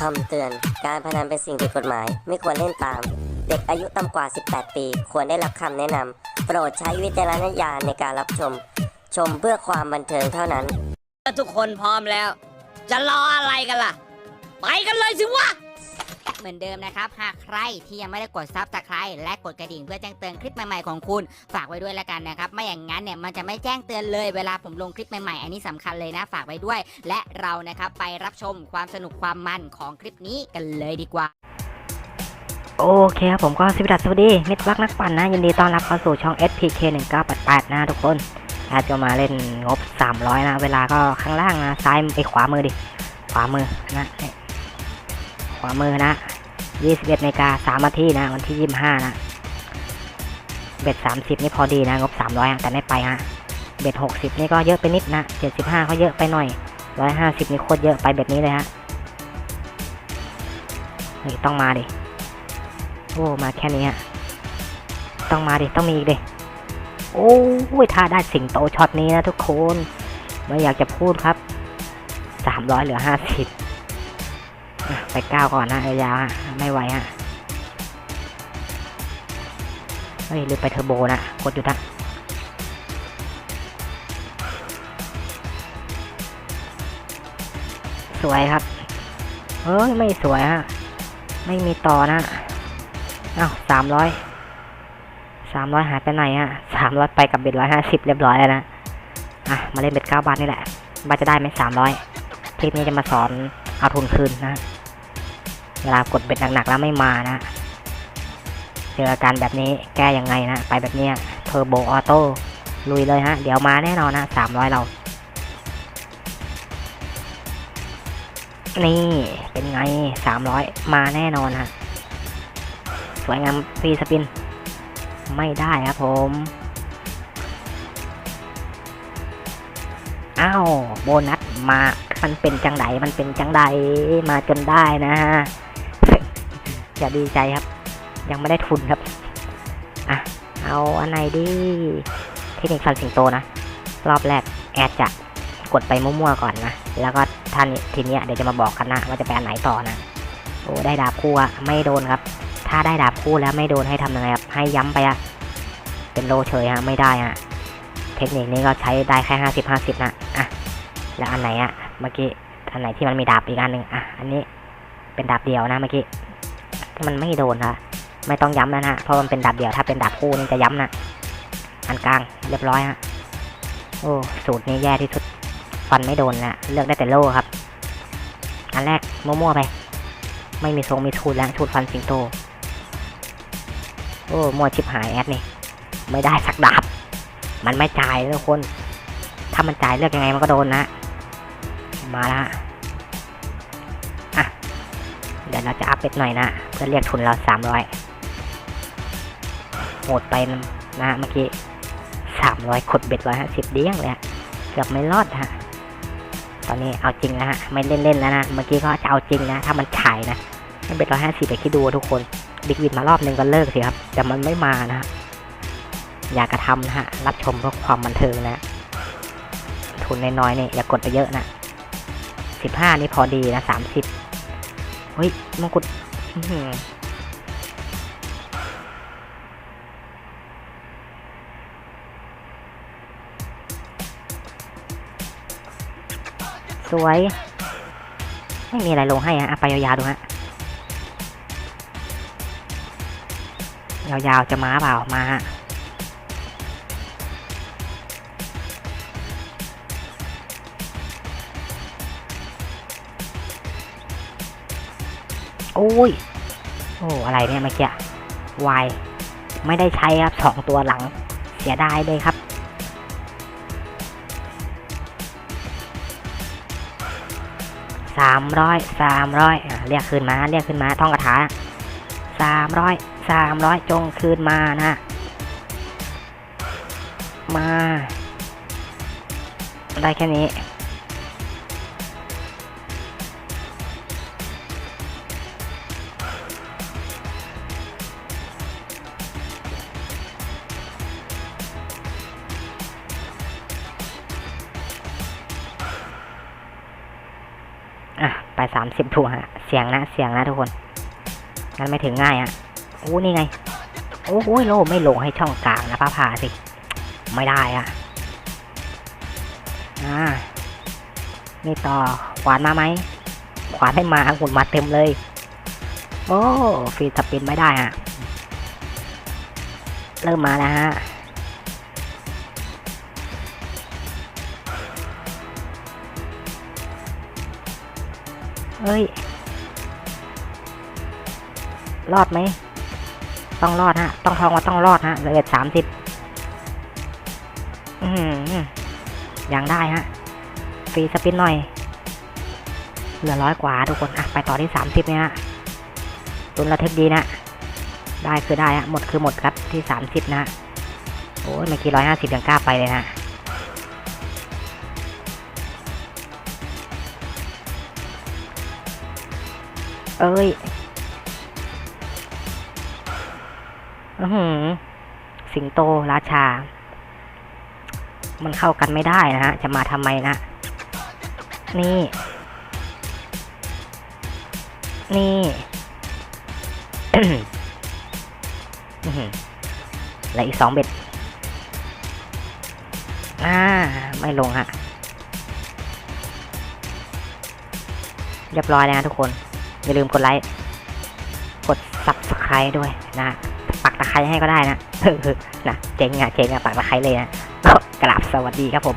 คำเตือน การพนันเป็นสิ่งผิดกฎหมาย ไม่ควรเล่นตาม เด็กอายุต่ำกว่า 18 ปี ควรได้รับคำแนะนำโปรดใช้วิจารณญาณในการรับชม ชมเพื่อความบันเทิงเท่านั้น ถ้าทุกคนพร้อมแล้ว จะรออะไรกันล่ะ ไปกันเลยสิวะ เหมือนเดิมนะครับ หากใครที่ยังไม่ได้กดซับสไครต์และกดกระดิ่งเพื่อแจ้งเตือนคลิปใหม่ๆของคุณ ฝากไว้ด้วยแล้วกันนะครับ ไม่อย่างนั้นเนี่ยมันจะไม่แจ้งเตือนเลยเวลาผมลงคลิปใหม่ๆ อันนี้สำคัญเลยนะฝากไว้ด้วย และเรานะครับไปรับชมความสนุกความมันของคลิปนี้กันเลยดีกว่าโอเคครับผมก็สวัสดีสวัสดีมิตรรักนักปั่นนะยินดีต้อนรับเข้าสู่ช่อง SPK 1988นะทุกคนอาจจะมาเล่นงบ 300 นะ เวลาก็ข้างล่างนะซ้ายไปขวามือดิ ขวามือนะขวามือนะ 21นาฬิกา3นาทีนะ วันที่ 25 นะ เบ็ด 30 นี่พอดีนะ งบ 300อะแต่ไม่ไปฮะ เบ็ด 60 นี่ก็เยอะไปนิดนะ 75เขาเยอะไปหน่อย 150 นี่โคตรเยอะไปเบ็ดนี้เลยฮะเฮ้ยต้องมาดิ โอ้ มาแค่นี้ฮะ ต้องมาดิ ต้องมีอีกดิ โอ้ย ถ้าได้สิงโตช็อตนี้นะทุกคน ไม่อยากจะพูดครับสามร้อยเหลือห้าสิบ ไปก้าวก่อนนะยาวๆฮะไม่ไหวฮะเฮ้ยลืมไปเทอร์โบนะกดอยู่นะสวยครับเฮ้ยไม่สวยฮะไม่มีต่อนะอ้าวสามร้อยสามร้อยหายไปไหนอะสามร้อยไปกับเบ็ดร้อยห้าสิบเรียบร้อยแล้วนะอะมาเล่นเบ็ดเก้าบาทนี่แหละบาทจะได้ไหมสามร้อยคลิปนี้จะมาสอนเอาทุนคืนนะ เวลากดเบ็ดหนักๆแล้วไม่มานะ เจออาการแบบนี้แก้ยังไงนะ ไปแบบเนี้ยเทอร์โบออโต้ลุยเลยฮะ เดี๋ยวมาแน่นอนนะสามร้อยเรา นี่เป็นไงสามร้อยมาแน่นอนฮะ สวยงามฟรีสปิน ไม่ได้ครับผมอ้าวโบนัสมา มันเป็นจังไดมันเป็นจังไดมาจนได้นะฮะ อย่าดีใจครับ ยังไม่ได้ทุนครับอะเอาอันไหนดีเทคนิคฟันสิงโตนะ รอบแรกแอดจะกดไปมั่วๆก่อนนะ แล้วก็ท่านทีเนี้ยเดี๋ยวจะมาบอกกันนะว่าจะไปอันไหนต่อนะโอ้ได้ดาบคู่อะไม่โดนครับ ถ้าได้ดาบคู่แล้วไม่โดนให้ทำยังไงครับให้ย้ำไปอะเป็นโลเฉยฮะไม่ได้ฮะเทคนิคนี้ก็ใช้ได้แค่ห้าสิบห้าสิบนะอะแล้วอันไหนอะเมื่อกี้อันไหนที่มันมีดาบอีกอันหนึ่งอะอันนี้เป็นดาบเดียวนะเมื่อกี้ มันไม่โดนนะไม่ต้องย้ำแล้วนะเพราะมันเป็นดาบเดียวถ้าเป็นดาบคู่นี่จะย้ำนะอันกลางเรียบร้อยฮะโอ้สูตรนี้แย่ที่สุดฟันไม่โดนนะเลือกได้แต่โล่ครับ อันแรกมั่วๆไป ไม่มีทรงมีสูตรแล้วสูตรฟันสิงโต โอ้มัวชิบหายแอดนี่ไม่ได้สักดาบ มันไม่จ่ายนะทุกคน ถ้ามันจ่ายเลือกยังไงมันก็โดนนะ มาละ เดี๋ยวเราจะอัพเป็ดหน่อยนะ เพื่อเรียกทุนเราสามร้อยโหดไปนะเมื่อกี้สามร้อยขดเบ็ดร้อยห้าสิบเดี้ยงเลยเกือบไม่รอดฮะตอนนี้เอาจริงนะฮะไม่เล่นๆแล้วนะเมื่อกี้ก็จะเอาจริงนะ ถ้ามันฉายนะให้เบ็ดร้อยห้าสิบไปคิดดูทุกคนบิ๊กวินมารอบหนึ่งก็เลิกสิครับ แต่มันไม่มานะฮะอย่ากระทำนะฮะ รับชมเพื่อความบันเทิงนะ ทุนน้อยๆนี่อย่ากดไปเยอะนะสิบห้านี่พอดีนะสามสิบ ฮ้ยมงกุฎสวย ไม่มีอะไรลงให้ฮะอะไปยาวๆดูฮะ ยาวๆจะมาเปล่า มาฮะ โอ้ย โอ้อะไรเนี่ยเมื่อกี้วายไม่ได้ใช้ครับสองตัวหลัง เสียดายเลยครับ สามร้อยสามร้อยเรียกคืนมา เรียกคืนมา ท่องคาถาสามร้อยสามร้อยจงคืนมานะ มา ได้แค่นี้ ไปสามสิบตัวฮะ เสียงนะ เสียงนะทุกคนงั้นไม่ถึงง่ายฮะโอ้นี่ไง โอ้โหโลไม่ลงให้ช่องกลางนะป้าผ่าสิ ไม่ได้อะอ่า นี่ต่อ ขวานมาไหม ขวานให้มาหุ่นมาเต็มเลย โอ้ ฟรีสปินไม่ได้ฮะ เริ่มมาแล้วฮะ เฮ้ย รอดไหม ต้องรอดฮะ ต้องทองว่าต้องรอดฮะเหลือสามสิบอืมยังได้ฮะ ฟรีสปินหน่อย เหลือร้อยกว่าทุกคน อะ ไปต่อที่สามสิบเนี่ยฮะตุนระทึกดีนะ ได้คือได้ฮะ หมดคือหมดครับที่สามสิบนะฮะโอ้ยเมื่อกี้ร้อยห้าสิบยังกล้าไปเลยนะ เอ้ยอือหือ สิงโตราชา มันเข้ากันไม่ได้นะฮะ จะมาทำไมนะ นี่ นี่อื้อหือและอีกสองเบ็ด อ่า ไม่ลงฮะ เรียบร้อยแล้วนะทุกคน อย่าลืมกดไลค์กด subscribe ด้วยนะปักตะไคร้ให้ก็ได้นะนะเจ๋งอะเจ๋งอะปักตะไคร้เลยนะก็กราบสวัสดีครับผม